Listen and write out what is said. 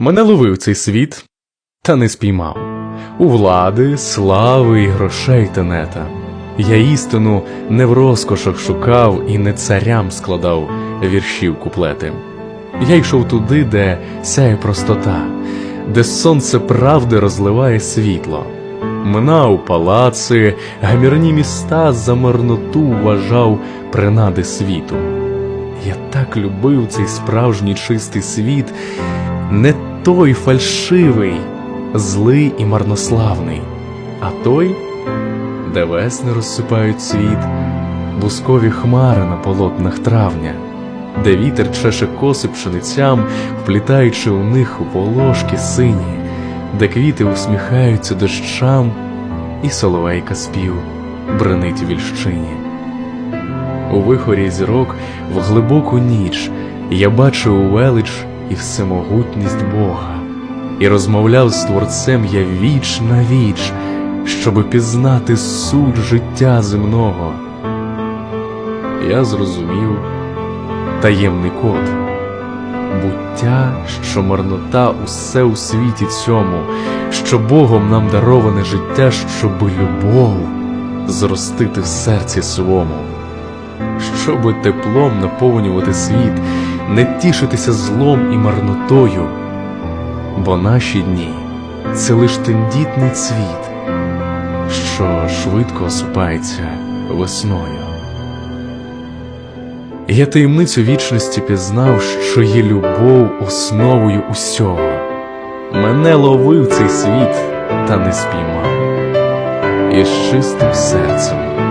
Мене ловив цей світ, та не спіймав. У влади, слави і грошей тенета. Я істину не в розкошах шукав і не царям складав віршів куплети. Я йшов туди, де сяє простота, де сонце правди розливає світло. Минав палаци, гамірні міста за марноту вважав принади світу. Я так любив цей справжній чистий світ, не той фальшивий, злий і марнославний, а той, де весни розсипають світ, бускові хмари на полотнах травня, де вітер чеше коси пшеницям, вплітаючи у них волошки сині, де квіти усміхаються дощам, і соловейка спів бренить у вільщині. У вихорі зірок в глибоку ніч я бачив велич і всемогутність Бога, і розмовляв з Творцем я віч на віч, щоби пізнати суть життя земного. Я зрозумів таємний код. Буття, що марнота усе у світі цьому, що Богом нам дароване життя, щоби любов зростити в серці свому щоби теплом наповнювати світ, не тішитися злом і марнотою, бо наші дні це лиш тендітний цвіт, що швидко осипається весною. Я таємницю вічності пізнав, що є любов основою усього. Мене ловив цей світ, та не спіймав, і з чистим серцем